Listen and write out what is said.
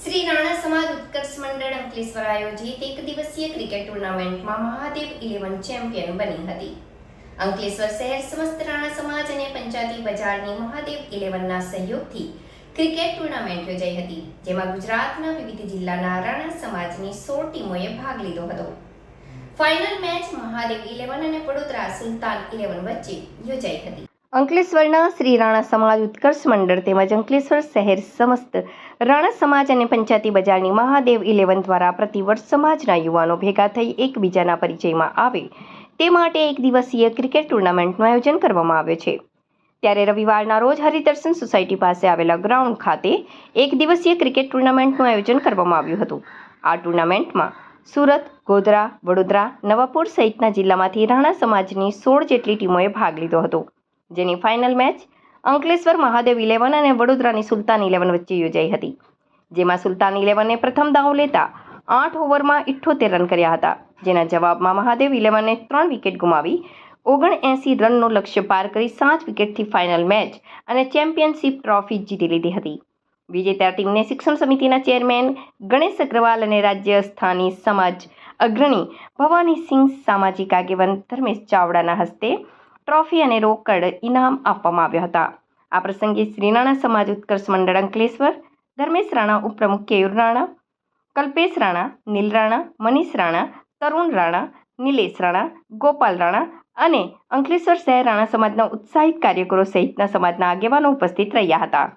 શ્રી રાણા સમાજ ઉત્કર્ષ મંડળ અંકલેશ્વર આયોજિત એક દિવસીય ક્રિકેટ ટુર્નામેન્ટમાં મહાદેવ ઇલેવન ચેમ્પિયન બની હતી. અંકલેશ્વર શહેર સમસ્ત રાણા સમાજ અને પંચાયતી બજારની મહાદેવ ઇલેવનના સહયોગથી ક્રિકેટ ટુર્નામેન્ટ યોજાઈ હતી, જેમાં ગુજરાતના વિવિધ જિલ્લાના રાણા સમાજની સોળ ટીમોએ ભાગ લીધો હતો. ફાઇનલ મેચ મહાદેવ ઇલેવન અને વડોદરા સુલતાન ઇલેવન વચ્ચે યોજાઈ હતી. અંકલેશ્વરના શ્રી રાણા સમાજ ઉત્કર્ષ મંડળ તેમજ અંકલેશ્વર શહેર સમસ્ત રાણા સમાજ અને પંચાયતી બજારની મહાદેવ ઇલેવન દ્વારા પ્રતિવર્ષ સમાજના યુવાનો ભેગા થઈ એકબીજાના પરિચયમાં આવે. તે માટે એક દિવસીય ક્રિકેટ ટુર્નામેન્ટનું આયોજન કરવામાં આવ્યું છે. ત્યારે રવિવારના રોજ હરિદર્શન સોસાયટી પાસે આવેલા ગ્રાઉન્ડ ખાતે એક દિવસીય ક્રિકેટ ટુર્નામેન્ટનું આયોજન કરવામાં આવ્યું હતું. આ ટુર્નામેન્ટમાં સુરત, ગોધરા, વડોદરા, નવાપુર સહિતના જિલ્લામાંથી રાણા સમાજની સોળ જેટલી ટીમોએ ભાગ લીધો હતો. જેની final match Ankleshwar Mahadev eleven અને વડોદરાની સુલતાન ઇલેવન વચ્ચે યોજાઈ હતી, જેમાં સુલતાન ઇલેવને પ્રથમ દાવ લેતા આઠ ઓવરમાં ઇઠ્ઠોતેર રન કર્યા હતા, જેના જવાબમાં મહાદેવ ઇલેવને ત્રણ વિકેટ ગુમાવી, ઓગણએંસી રનનું લક્ષ્ય પાર કરી સાત વિકેટથી ફાઇનલ મેચ અને ચેમ્પિયનશિપ ટ્રોફી જીતી લીધી હતી. વિજેતા ટીમને શિક્ષણ સમિતિના ચેરમેન ગણેશ અગ્રવાલ અને રાજ્ય સ્થાની સમાજ અગ્રણી ભવાનીસિંહ સામાજિક આગેવાન ધર્મેશ ચાવડાના હસ્તે ટ્રોફી અને રોકડ ઇનામ આપવામાં આવ્યા હતા. આ પ્રસંગે શ્રી રાણા સમાજ ઉત્કર્ષ મંડળ અંકલેશ્વર, ધર્મેશ રાણા ઉપપ્રમુખ કેયુર રાણા, કલ્પેશ રાણા, નીલ રાણા, મનીષ રાણા, તરુણ રાણા, નિલેશ રાણા, ગોપાલ રાણા અને અંકલેશ્વર શહેર રાણા સમાજના ઉત્સાહિત કાર્યકરો સહિતના સમાજના આગેવાનો ઉપસ્થિત રહ્યા હતા.